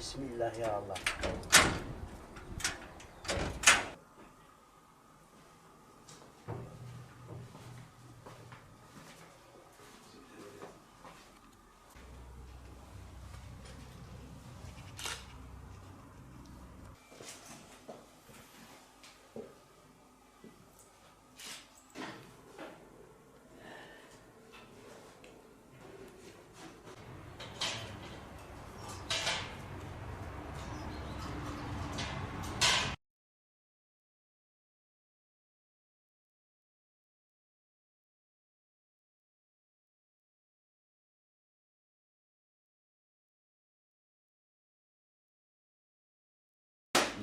Bismillah ya Allah.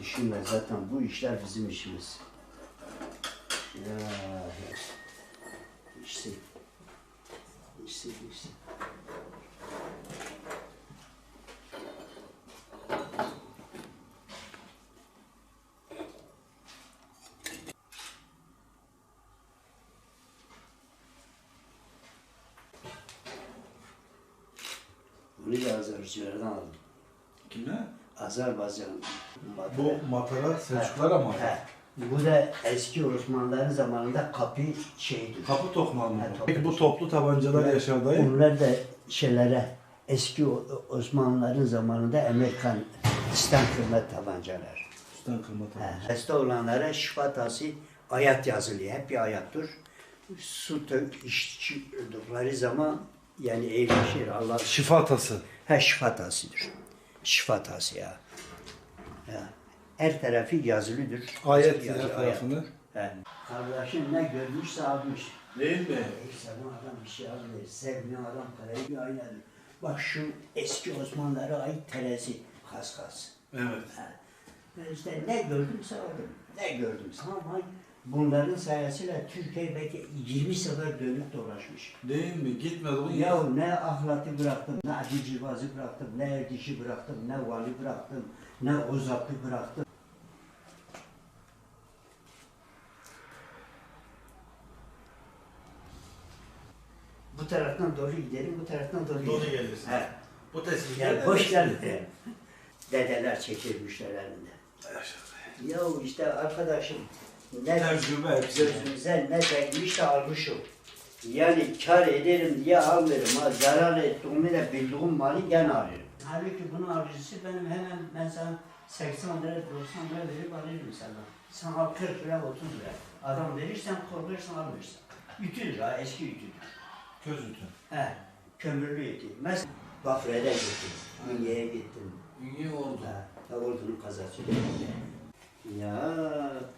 Düşünme zaten bu işler bizim işimiz. Ya. İşte. İşte, işte. Bunu da Azerbaycan'dan aldım. Kimler? Azerbaycan. Bu matara Selçuklar ama. He. Bu da eski Osmanlıların zamanında kapı şeydi. Kapı tokmağı mı? Bu? Peki bu toplu tabancalar yaşar dayı. Onlar da şeylere eski Osmanlıların zamanında Amerikan İslam hükümet tabancalar. Üstten kırma He, tabanca. Hasta olanlara şifa tası ayat yazılıyor. Hep bir ayattır. Su içtikleri zaman yani iyileşir Allah. Şifa tası. Ha şifa tasıdır. Şifa tası ya. Her tarafı yazılıdır. Ayet Yazı- her tarafını. He. Kardeşim ne görmüşse almış. Değil mi? Sevmen adam bir şey almıyor. Sevmeyen adam parayı bir aynadır. Bak şu eski Osmanlılara ait terezi kas kas. Evet. Ha. Ben işte ne gördümse aldım. Ne gördümse ama bunların sayesinde Türkiye belki 20 sefer dönüp dolaşmış. Değil mi? Gitmedi bu Ya ne ahlatı bıraktım, ne Civaz'ı bıraktım, ne Erdiş'i bıraktım, ne Vali bıraktım, ne Ozat'ı bıraktım. Bu taraftan doğru gidelim, bu taraftan doğru Doğru gidelim. gelirsin. He. Bu tespit. Yani hoş geldin. Dedeler çekilmişler elinde. Ya işte arkadaşım ne Tecrübe hepsi. Gözümüze ne değmiş de almışım. Yani kar ederim diye almıyorum. Ha, zarar ettiğimi de bildiğim mali gene alıyorum. Halbuki bunun alıcısı benim hemen ben sana 80 lira 90 lira verip alırım sana. Sana 40 lira 30 lira. Adam verirsen korkursan almışsın. Ütüdür ha eski ütüdür. Köz ütü. He, kömürlü ütü. Mesela Bafra'da gittim. Ünye'ye gittim. Ünye oldu. Ha, ordunun kazası.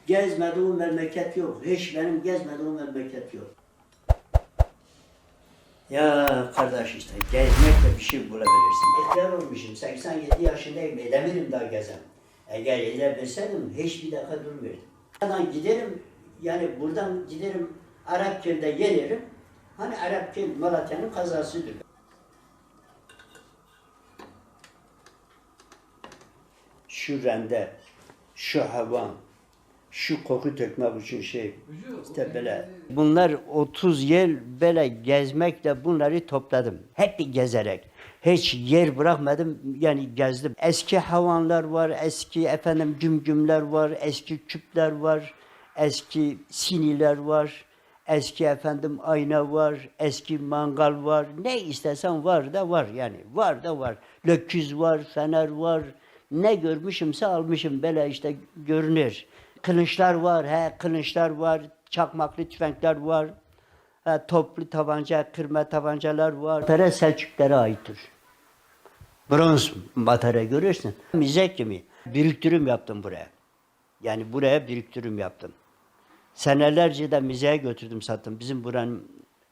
Gezmediğim memleket yok. Hiç benim gezmediğim memleket yok. Ya kardeş işte gezmekle bir şey bulabilirsin. Ihtiyar olmuşum. 87 yaşındayım. Edemirim daha gezem. Eğer edebilseydim hiçbir dakika durmuyordum. Buradan giderim. Yani buradan giderim. Arapköy'de gelirim. Hani Arapköy Malatya'nın kazasıdır. şu rende, şu havan, şu koku tökmek için şey. İşte böyle. Bunlar 30 yıl böyle gezmekle bunları topladım. Hep gezerek. Hiç yer bırakmadım yani gezdim. Eski havanlar var, eski efendim cümcümler var, eski küpler var, eski siniler var. Eski efendim ayna var, eski mangal var. Ne istesen var da var yani. Var da var. Löküz var, fener var. Ne görmüşümse almışım böyle işte görünür. Kılıçlar var, he kılıçlar var. Çakmaklı tüfekler var. He, toplu tabanca, kırma tabancalar var. Pere Selçuklara aittir. Bronz matara görürsün. Mizek gibi. Biriktirim yaptım buraya. Yani buraya biriktirim yaptım. Senelerce de müzeye götürdüm sattım. Bizim buranın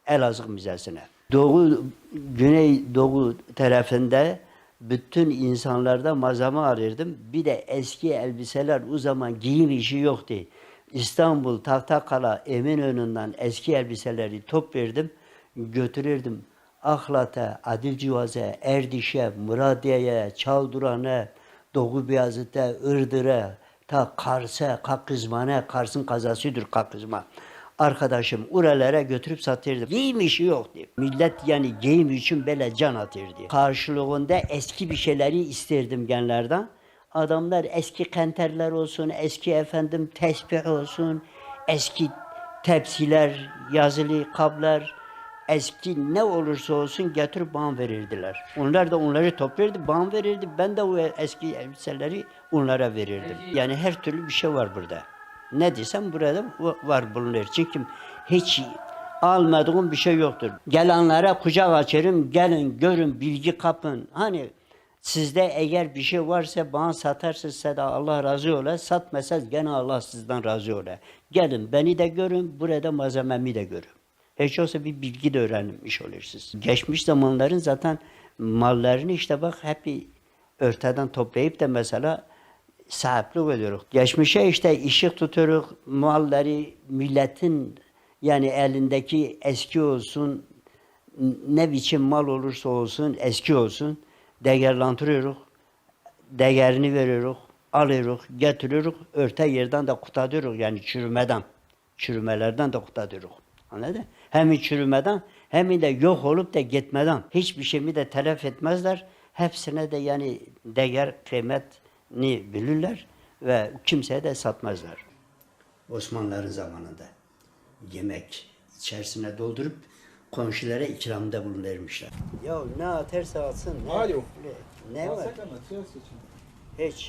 Elazığ Müzesi'ne. Doğu, Güney Doğu tarafında bütün insanlarda malzeme arıyordum. Bir de eski elbiseler o zaman giyim işi yoktu. İstanbul, Tahtakala, Eminönü'nden eski elbiseleri toplardım, götürürdüm. Ahlat'a, Adilcivaz'a, Erdiş'e, Muradiye'ye, Çalduran'a, Doğu Beyazıt'a, Iğdır'a, ta Kars'a, Kakızman'a, Kars'ın kazasıdır Kakızma. Arkadaşım oralara götürüp satırdı. Giyim işi yoktu. Millet yani giyim için böyle can atırdı. Karşılığında eski bir şeyleri isterdim genlerden. Adamlar eski kenterler olsun, eski efendim tesbih olsun, eski tepsiler, yazılı kablar, eski ne olursa olsun getirip bana verirdiler. Onlar da onları toplardı, bana verirdi. Ben de o eski elbiseleri onlara verirdim. Yani her türlü bir şey var burada. Ne desem burada va- var bulunur. Çünkü hiç almadığım bir şey yoktur. Gelenlere kucak açarım, gelin görün, bilgi kapın. Hani Sizde eğer bir şey varsa bana satarsınız size de Allah razı ola. Satmasanız gene Allah sizden razı ola. Gelin beni de görün, burada malzememi de görün. Hiç olsa bir bilgi de öğrenmiş olursunuz. Geçmiş zamanların zaten mallarını işte bak hep örteden toplayıp da mesela sahiplik ediyoruz. Geçmişe işte ışık tutuyoruz, malları milletin yani elindeki eski olsun, ne biçim mal olursa olsun, eski olsun, değerlendiriyoruz, değerini veriyoruz, alıyoruz, getiriyoruz, örte yerden de kurtarıyoruz yani çürümeden, çürümelerden de kurtarıyoruz. Anladın? Hem çürümeden hem de yok olup da gitmeden hiçbir şeyimi de telef etmezler. Hepsine de yani değer, kıymetini bilirler ve kimseye de satmazlar. Osmanlıların zamanında yemek içerisine doldurup komşulara ikramda bulunurmuşlar. Ya ne atarsa alsın. Ne, Alo. Ne var? Hiç.